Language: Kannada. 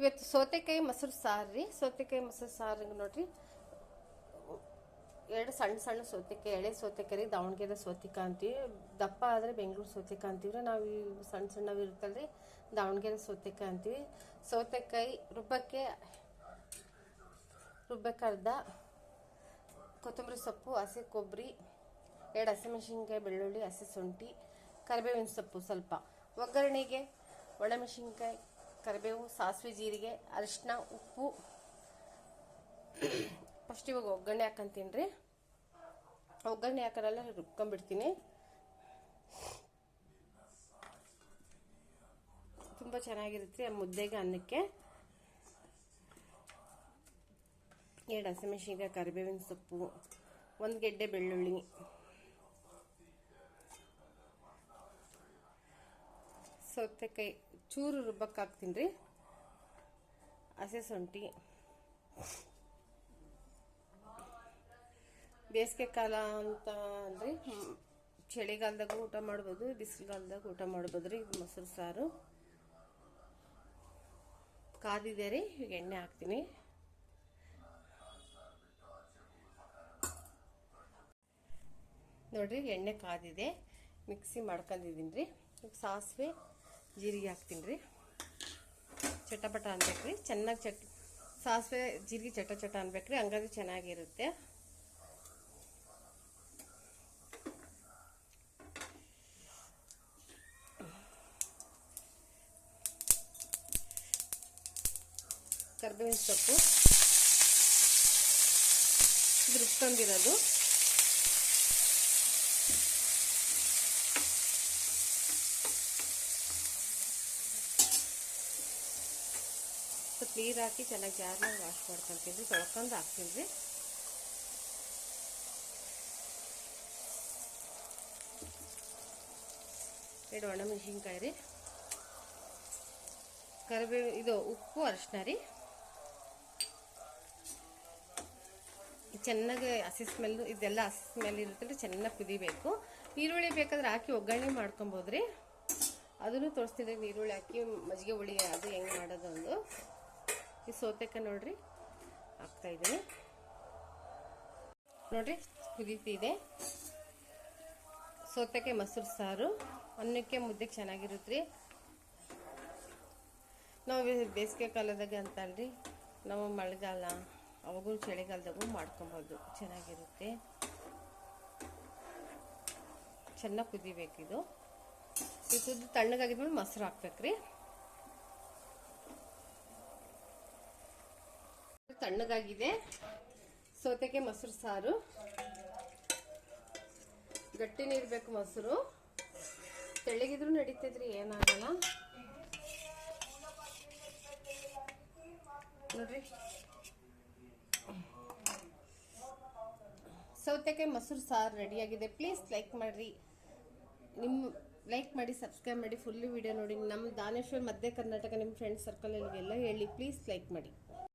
ಇವತ್ತು ಸೌತೆಕಾಯಿ ಮೊಸರು ಸಾರು ರೀ. ಸೌತೆಕಾಯಿ ಮೊಸರು ಸಾರು ನೋಡ್ರಿ. ಎರಡು ಸಣ್ಣ ಸಣ್ಣ ಸೌತೆಕಾಯಿ, ಎಳೆ ಸೌತೆಕಾಯಿ ರೀ, ದಾವಣಗೆರೆ ಸೌತೆಕಾಯಿ ಅಂತೀವಿ. ದಪ್ಪ ಆದರೆ ಬೆಂಗಳೂರು ಸೌತೆಕಾಯಿ ಅಂತೀವಿ ರೀ. ನಾವು ಈ ಸಣ್ಣ ಸಣ್ಣವು ಇರುತ್ತಲ್ಲ ರೀ ದಾವಣಗೆರೆ ಸೌತೆಕಾಯಿ ಅಂತೀವಿ. ಸೌತೆಕಾಯಿ ರುಬ್ಬಕ್ಕೆ ರುಬ್ಬಕ್ಕೆ ಅರ್ಧ ಕೊತ್ತಂಬರಿ ಸೊಪ್ಪು, ಹಸಿ ಕೊಬ್ಬರಿ, ಎರಡು ಹಸಿಮೆಣಸಿನ್ಕಾಯಿ, ಬೆಳ್ಳುಳ್ಳಿ, ಹಸಿ ಶುಂಠಿ, ಕರಿಬೇವಿನ ಸೊಪ್ಪು ಸ್ವಲ್ಪ. ಒಗ್ಗರಣೆಗೆ ಒಣಮೆಣಸಿನ್ಕಾಯಿ ಕರಿಬೇವು, ಸಾಸಿವೆ, ಜೀರಿಗೆ ಅರಿಶಿನ ಉಪ್ಪು. ಫಸ್ಟ್ ಇವಾಗ ಒಗ್ಗರಣೆ ಹಾಕಂತೀನಿ ರೀ ಒಗ್ಗರಣೆ ಹಾಕೋಲ್ಲ ರುಬ್ಕೊಂಡ್ಬಿಡ್ತೀನಿ. ತುಂಬ ಚೆನ್ನಾಗಿರುತ್ತೆ ಆ ಮುದ್ದೆಗೆ ಅನ್ನಕ್ಕೆ. ಎರಡು ಹಸಿಮೆಣಸಿನ್ಕಾಯಿ, ಕರಿಬೇವಿನ ಸೊಪ್ಪು, ಒಂದು ಗೆಡ್ಡೆ ಬೆಳ್ಳುಳ್ಳಿ. ಸೌತೆಕಾಯಿ ಚೂರು ರುಬ್ಬಕ್ಕೆ ಹಾಕ್ತೀನಿ ರೀ. ಹಸಿ ಶುಂಠಿ. ಬೇಸಿಗೆ ಕಾಲ ಅಂತ ಅಂದರೆ ಚಳಿಗಾಲದಾಗ ಊಟ ಮಾಡ್ಬೋದು, ಬಿಸಿಲುಗಾಲದಾಗ ಊಟ ಮಾಡ್ಬೋದು ರೀ ಮೊಸರು, ಸಾರು. ಕಾದಿದೆ ರೀ, ಈಗ ಎಣ್ಣೆ ಹಾಕ್ತೀನಿ. ನೋಡ್ರಿ, ಎಣ್ಣೆ ಕಾದಿದೆ. ಮಿಕ್ಸಿ ಮಾಡ್ಕೊಂಡಿದ್ದೀನಿ ರೀ. ಸಾಸಿವೆ ಜೀರಿಗೆ ಹಾಕ್ತೀನಿ ರೀ. ಚಟಪಟ ಅನ್ಬೇಕು ರೀ. ಚೆನ್ನಾಗಿ ಚಟ್, ಸಾಸಿವೆ ಜೀರಿಗೆ ಚಟ ಚಟ ಅನ್ಬೇಕು ರೀ. ಹಂಗಾಗಿ ಚೆನ್ನಾಗಿರುತ್ತೆ. ಕರ್ಬೇವಿನ ಸೊಪ್ಪು. ಇದು ರುಬ್ಕೊಂಡಿರೋದು ಸ್ವಲ್ಪ ನೀರು ಹಾಕಿ ಚೆನ್ನಾಗಿ ಜಾರ್ನಾಗ ವಾಶ್ ಮಾಡ್ಕೊತೀನಿ ತೊಳ್ಕೊಂಡು ಹಾಕ್ತೀನಿ ರೀ. ಎರಡು ಒಣಮೆಣಸಿನ್ಕಾಯಿ ರೀ. ಕರಿಬೇವು, ಇದು ಉಪ್ಪು ಅರಿಶಿನ ರೀ. ಚೆನ್ನಾಗಿ ಹಸಿ ಸ್ಮೆಲ್ ಇದೆಲ್ಲ ಹಸಿ ಸ್ಮೆಲ್ ಇರುತ್ತೆ ಚೆನ್ನಾಗಿ ಕುದಿಬೇಕು. ಈರುಳ್ಳಿ ಬೇಕಾದ್ರೆ ಹಾಕಿ ಒಗ್ಗರಣೆ ಮಾಡ್ಕೊಬೋದ್ರಿ ಅದನ್ನು ತೋರಿಸ್ತೀನಿ ಈರುಳ್ಳಿ ಹಾಕಿ ಮಜ್ಜಿಗೆ ಹುಳಿ ಅದು ಹೆಂಗೆ ಮಾಡೋದು ಒಂದು ಸೌತೆಕಾಯಿ ನೋಡ್ರಿ. ಹಾಕ್ತಾ ಇದ್ದೀನಿ. ನೋಡ್ರಿ, ಕುದೀತಿದೆ. ಸೌತೆಕಾಯಿ ಮೊಸರು ಸಾರು. ಅನ್ನಕ್ಕೆ ಮುದ್ದೆ ಚೆನ್ನಾಗಿರುತ್ತೆ ರೀ ನಾವು ಬೇಸಿಗೆ ಕಾಲದಾಗ ಅಂತಲ್ರಿ ನಾವು ಮಳೆಗಾಲ, ಅವಾಗೂ ಚಳಿಗಾಲದಾಗೂ ಮಾಡ್ಕೊಬೋದು. ಚೆನ್ನಾಗಿರುತ್ತೆ. ಚೆನ್ನಾಗಿ ಕುದಿಬೇಕಿದು. ಇದು ಕುದ್ದು ತಣ್ಣಗಾಗಿದ್ಮೇಲೆ ಮೊಸರು ಹಾಕ್ಬೇಕ್ರಿ. ತಣ್ಣಗಾಗಿದೆ. ಸೌತೆಕಾಯಿ ಮೊಸರು ಸಾರು. ಗಟ್ಟಿನೇ ಇರಬೇಕು ಮೊಸರು. ತೆಳ್ಳಗಿದ್ರು ನಡೀತದ್ರಿ ಏನಾಗಲ್ಲ. ನೋಡ್ರಿ. ಸೌತೆಕಾಯಿ ಮೊಸರು ಸಾರು ರೆಡಿಯಾಗಿದೆ ಪ್ಲೀಸ್ ಲೈಕ್ ಮಾಡಿರಿ. ನಿಮ್ಮ ಲೈಕ್ ಮಾಡಿ ಸಬ್ಸ್ಕ್ರೈಬ್ ಮಾಡಿ ಫುಲ್ ವಿಡಿಯೋ ನೋಡಿ. ನಮ್ಮ ದಾನೇಶ್ವರ್ ಮಧ್ಯ ಕರ್ನಾಟಕ ನಿಮ್ಮ ಫ್ರೆಂಡ್ಸ್ ಎಲ್ಲ ಹೇಳಿ. ಪ್ಲೀಸ್ ಲೈಕ್ ಮಾಡಿ.